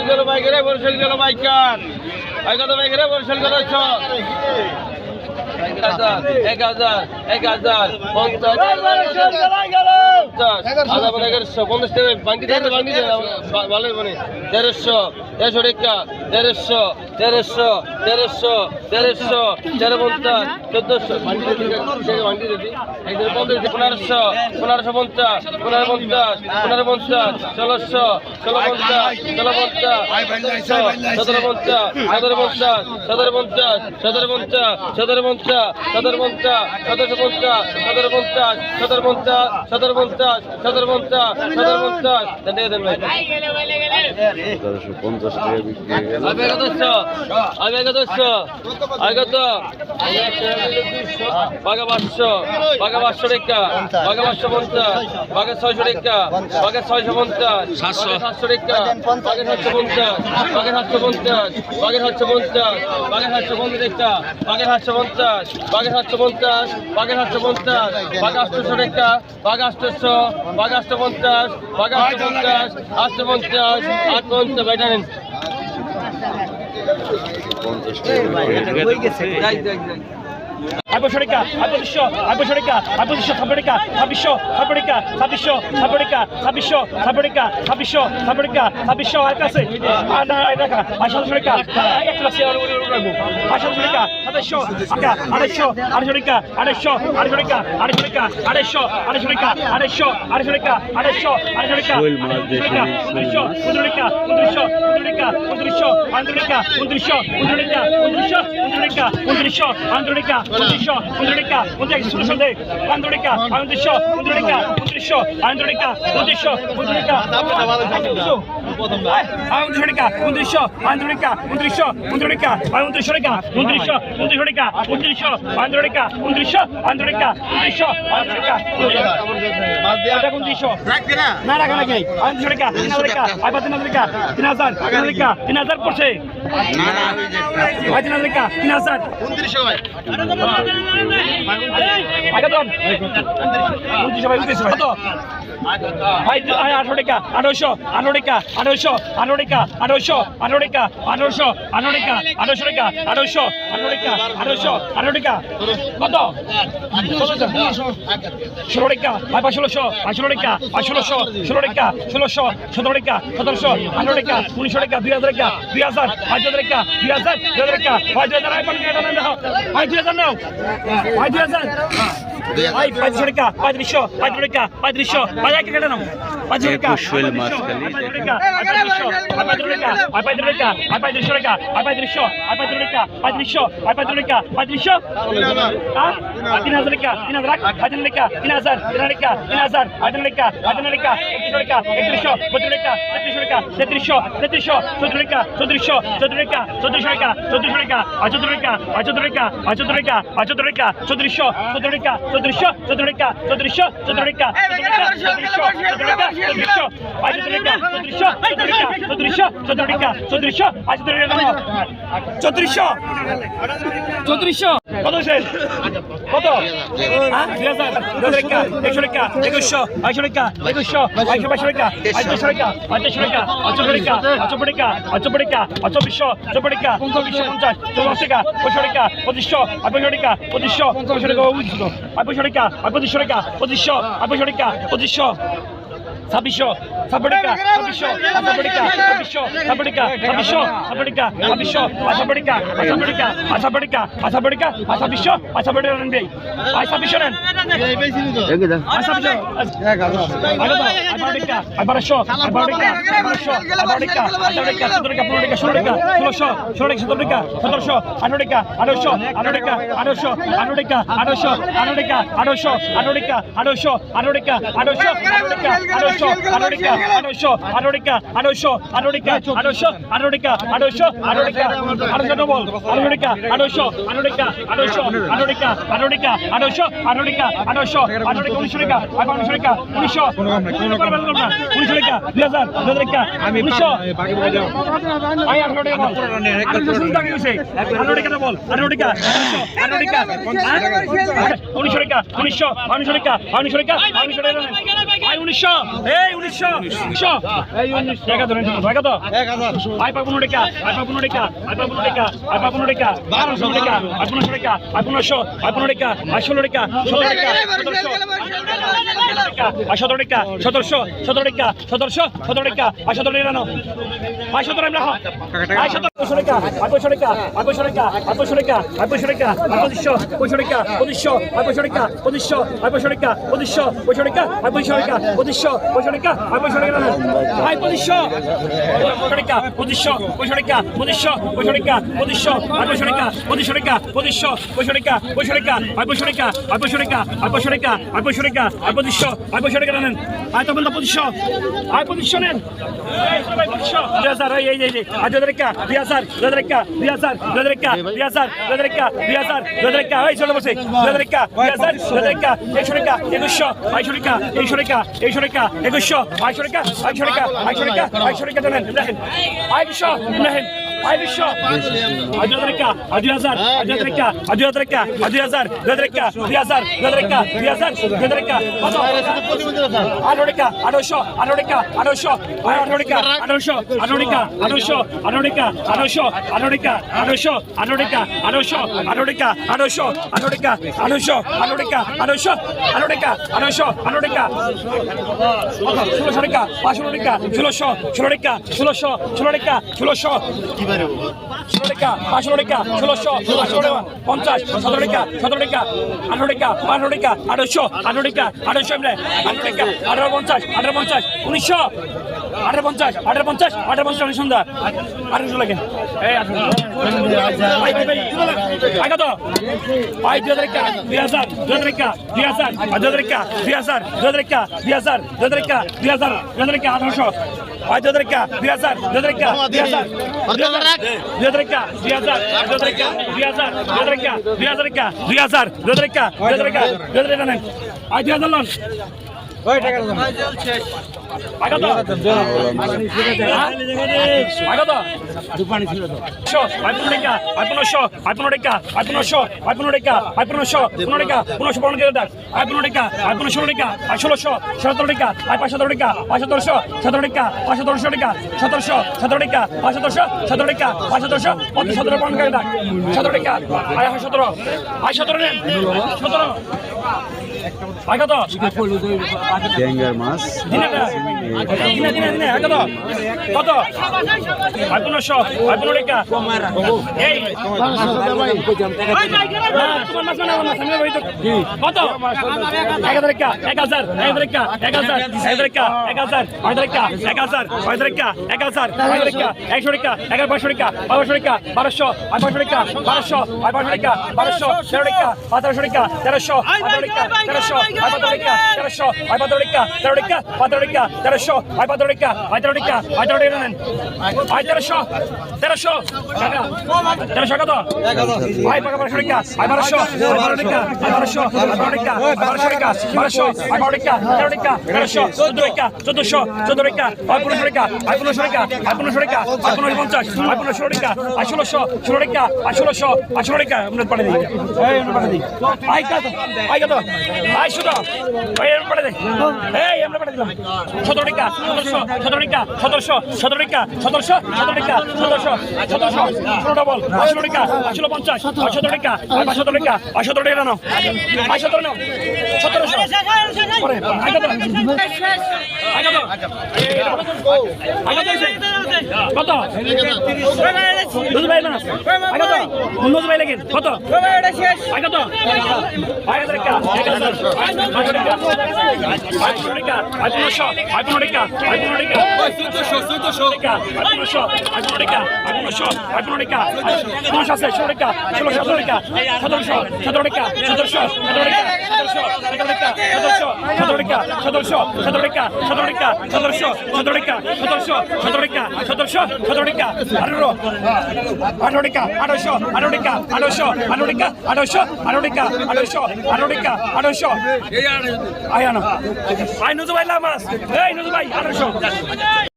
Barishal bike রে বরিশাল গেল biker ভাই কত বাইক রে বরিশাল গেল এক হাজার এক হাজার পঞ্চাশ মানে এগারোশো পঞ্চাশ টাকা বাঙ্গি দেন বাঙ্গি দেন মানে দেড়শো দেড়শো টেকা দেড়শো তেরোশো তেরোশো তেরোশো তেরো পঞ্চাশ চোদ্দশো পনেরোশো পনেরোশো পঞ্চাশ পনেরো পঞ্চাশ পনেরো পঞ্চাশ ষোলোশো ষোলো পঞ্চাশ ষোলো পঞ্চাশ সতেরো পঞ্চাশ সতেরো পঞ্চাশ সতেরো পঞ্চাশ সতেরো পঞ্চাশ সতেরো পঞ্চাশ সতেরো পঞ্চাশ সতেরোশো পঞ্চাশ সতেরো পঞ্চাশ সতেরো পঞ্চাশ সতেরো পঞ্চাশ সতেরো পঞ্চাশ সতেরো পঞ্চাশ সতেরোশো পঞ্চাশ টাকা বিক্রি আবে কত আবে কত বাঘা পাঁচশো বাঘা পাঁচশো টেকা বাঘা পাঁচশো পঞ্চাশ বাঘা ছয়শো টেকা বাঘা ছয়শো পঞ্চাশ সাতশো। সাতশো টেকা বাঘা সাতশো পঞ্চাশ বাঘা সাতশো পঞ্চাশ বাঘা সাতশো পঞ্চাশ বাঘা সাতশো পঞ্চাশ টেকা বাঘা সাতশো পঞ্চাশ বাঘা সাতশো পঞ্চাশ বাঘা সাতশো পঞ্চাশ বাঘা আটশোশো টেকা বাঘা আটশোশো বাঘা আটশো পঞ্চাশ বাঘা আটশো পঞ্চাশ আটশো পঞ্চাশ আট পঞ্চাশ বাইটা নেন পঞ্চাশ টাকা আবশরিকা আবশ আবশরিকা আবশ সাবরিকা আবশ সাবরিকা আবশ সাবরিকা আবশ সাবরিকা আবশ সাবরিকা আবশ আর কাছে আনা রাখা আশাল সরিকা এক ক্লাসে আর উড়ে উড়াবো আশাল সরিকা আদশ আকা আদশ আদশরিকা আদশ আদশরিকা আদশরিকা আদশ আদশরিকা আদশ আদশরিকা আদশ আদশরিকা ফুল মাছ দেখে উদ্রিকা উদ্রিশো উদ্রিকা উদ্রিশো উনত্রিশশো উনত্রিশা উনত্রিশ ষোলোশো দেয় আন্দোলিকা আনন্দিশশো উনত্রিশা উনত্রিশশো আন্দোলিকা উনত্রিশশো উনত্রিশা আনন্দিশশো টাকা উনত্রিশশো আন্দোলিকা উনত্রিশশো উনত্রিশা আনন্দিশশো টাকা উনত্রিশশো উনত্রিশশো টাকা উনত্রিশশো আন্দোলিকা উনত্রিশশো আন্দোলিকা উনত্রিশশো আন্দোলিকা উনত্রিশশো না রাখা নাকি আনন্দিশশো টাকা তিন হাজার টাকা আবার তিন হাজার টাকা তিন হাজার তিন হাজার টাকা তিন পড়ছে তিন হাজার আঠারো টাকা আঠারোশো আঠারো টাকা আঠারোশো আঠারো টাকা আঠারোশো আঠারো টাকা আঠারোশো আঠারো টাকা আঠারোশো টাকা আঠারোশো আঠারো টাকা আঠারোশো আঠারো টাকা কত ষোলো টাকা ভাই পাঁচ ষোলোশো পাঁচ ষোলো টাকা পাঁচ ষোলোশো ষোলো টাকা ষোলোশো সতেরো টাকা সতেরোশো আঠারো টাকা Пойдем! Пойдем! Ай, подрика, подрищо, подрика, подрищо, подрика, подрика, подрика, কুশল মাছখালি চৌত্রিশ চৌত্রিশ চৌত্রিশ চৌত্রিশ চৌত্রিশ চৌত্রিশ চৌত্রিশশো চৌত্রিশশো কত শেষ কত একশো রেখা একুশশো আড়াইশো রেখা একুশশো আড়াইশো বাইশো রেখা আড়াইশো রেখা আড়াইশো রেখা আটশো রেখা আটশো পরিকা আটশো পরিকা আটশো বিশ্ব আটশো পরিকা চব্বিশশো পঞ্চাশ চৌরাশি রেখা পঁচিশশো রেখা পঁচিশশো আটশো রেখা পঁচিশশো পঁচিশশো রেখা উনিশশো আটশো রেখা আটশো রেখা পঁচিশশো রেখা পঁচিশশো আটশো রেখা পঁচিশশো ছাব্বিশশো। Sabarica, Abisho, Sabarica, Abisho, Sabarica, Abisho, Sabarica, Abisho, Sabarica, Sabarica, Sabarica, Sabarica, Sabisho, Sabarica nen dei. Ai Sabisho nen. Ei bem sini to. Ek da. Sabisho. Ek alo. Alo da. Sabarica, Abisho, Sabarica, Abisho, Sabarica, Sabarica, Sabarica, Sabarica, Sabarica, Sulosho, Sabarica, Sabarica, Satrosho, Anorica, Adosho, Anorica, Adosho, Anorica, Adosho, Anorica, Adosho, Anorica, Adosho, Anorica, Adosho, Anorica, Adosho, Anorica, আঠারোশো আঠারোটিকা আঠারোশো আঠারোটিকা আঠারোশো আঠারোটিকা আঠারোশো আঠারোটিকা আঠারোশো double আঠারোটিকা আঠারোশো আঠারোটিকা আঠারোশো আঠারোটিকা আঠারোটিকা আঠারোশো আঠারোটিকা আঠারোশো আঠারোটিকা উনিশশো টাকা আঠারো উনিশশো টাকা উনিশশো উনিশশো টাকা দুই হাজার ভাই উনিশশো। এই উনিশশো। উনিশশো। এই উনিশশো। টাকা ধরেন টাকা তো? এক হাজার। ভাই পাবো টাকা। ভাই পাবো টাকা। ভাই পাবো টাকা। ভাই পাবো টাকা। বারোশো পনেরো টাকা। ভাই ষোলো টাকা। ষোলো টাকা। টাকা আর সতেরো টাকা সতেরোশো সতেরো টাকা সতেরোশো সতেরো টাকা আর সতেরো টাকা না আর সতেরো আমরা আর সতেরোশো টাকা আর পঁয়শো টাকা আর পঁয়শো টাকা আর পঁয়শো টাকা আর পঁয়শো টাকা আর পঁচিশশো পঁয়শো টাকা পঁচিশশো আর পঁয়শো টাকা পঁচিশশো আর পঁয়শো টাকা পঁচিশশো পঁয়শো টাকা আর পঁচিশশো টাকা পঁচিশশো পঁয়শো টাকা আর পঁয়শো টাকা না আর পঁচিশশো টাকা পঁচিশশো পঁয়শো টাকা পঁচিশশো পঁয়শো টাকা পঁচিশশো আর পঁয়শো টাকা পঁচিশশো টাকা পঁচিশশো পঁয়শো টাকা পঁয়শো টাকা আর পঁয়শো টাকা আর পঁয়শো টাকা আর পঁয়শো টাকা আর পঁয়শো টাকা আর পঁচিশশো আয় পয়সা টাকা নেন আয় তখন তো পঁচিশশো। আয় পঁচিশশো নেন। একুশশো। আইশো টাকা এইশো টাকা এইশো টাকা একুশশো আইশো টাকা আইশো টাকা আইশো টাকা আইশো টাকা দেন দেখেন আইশো দেখেন আইশো আই দুই হাজার একা আই দুই হাজার আই দুই হাজার একা আই দুই হাজার একা আই দুই হাজার দুই হাজার একা দুই হাজার দুই হাজার একা দুই হাজার দুই হাজার একা কত আঠারো টাকা আঠারোশো আঠারো টাকা আঠারোশো আঠারো টাকা আঠারোশো আঠারো টাকা আঠারোশো আঠারো টাকা আঠারোশো আঠারো টাকা আঠারোশো আঠারো টাকা আঠারোশো আঠারো টাকা ষোলোশো টাকা পাঁচশো টাকা ষোলোশো ষোলো টাকা ষোলোশো ষোলো টাকা ষোলোশো ষোলো টাকা টাকা, ষোলোশো, পাঁচশো টাকা, পঞ্চাশ, সতেরো টাকা সতেরো টাকা, আঠারো টাকা আঠারো টাকা, আঠারোশো আঠারো টাকা টাকা পঞ্চাশ, আঠারো পঞ্চাশ, উনিশশো, আঠারো পঞ্চাশ আঠারো পঞ্চাশ আঠারো পঞ্চাশ সুন্দর। আঠারোশো লাগে। এই আগত আই দুই হাজার একা দুই দুই হাজার একা দুই দুই হাজার দুই হাজার, দুই দুই হাজার দুই হাজার একা দুই হাজার দুই হাজার আঠারোশো। ஐநூத்தி வியாசார் வியாசார் வியாசார் வியாசாரிக்கா வியாசார் வியாசாரிக்கா வியாசார் வியாசாரிக்கா வியாசாரிக்கா வியாசார் வியாசாரிக்கா வியாசாரிக்கா வியாசாரிக்கா ஐநூத்தி வியாசார் ষোলোশো সতেরো টাকা আর পাঁচশো টাকা পাঁচশো দশশো সতেরো টাকা পাঁচশো দশশো টাকা সতেরোশো সতেরো টাকা পাঁচশো দশশো সতেরো টাকা পাঁচশো দশশো পঞ্চাশ সতেরো পনেরো টাকা সতেরো টাকা আড়াইশো সতেরো আড়াই সতেরো নেন সতেরো ট্যাঙ্গার মাছ। কত পনেরোশো পনেরো টাকা কত এক হাজার এক এক হাজার এক হাজার এক এক হাজার পাঁচশো টাকা। বারোশো বারোশো আঠারোশো টাকা বারোশো আঠারোশো টাকা বারোশো তেরো টাকা সতেরোশো টাকা তেরোশো Teresho, ai Patrodica, Teresho, ai Patrodica, Teresho, Patrodica, Teresho, ai Patrodica, ai Teresho, ai Teresho, ai Teresho, Teresho, Teresho কত? ai Patrodica, ai Teresho, ai Patrodica, ai Teresho, ai Patrodica, ai Patrodica, Teresho, ai Patrodica, Teresho, Teresho, Sudorica, Sudosho, Sudorica, ai Purusorica, ai Purusorica, ai Purusorica, ai Purusorica, ai Purusorica, ai Sulosho, Sulorica, ai Sulosho, ai Sulorica, আমরা পাঠিয়ে দিই এই আমরা পাঠিয়ে দিই I কত I কত বাইশটা এমরা দে এই এমরা পাঠিয়ে দিলাম সতেরো টাকা সতেরোশো সতেরো টাকা সতেরোশো সতেরো টাকা সতেরোশো সতেরো টাকা সতেরোশো সতেরোশো ষোলো ডবল আটশো টাকা আটশো পঞ্চাশ আটশো টাকা আটশো কত দুধ ভাই মাছ আগে তো মুন্নুজ ভাই লাগেন কত আগে তো আগে টাকা আগে টাকা আগে টাকা আগে নশো আগে টাকা আগে টাকা চোদ্দশো চোদ্দশো টাকা আগে নশো আগে টাকা আগে নশো আগে টাকা পনেরোশো আছে ষোলো টাকা ষোলোশো টাকা সতেরোশো সতেরো টাকা সতেরোশো সতেরো টাকা আয় নুজু ভাই লামাস এই নুজু ভাই আঠারোশো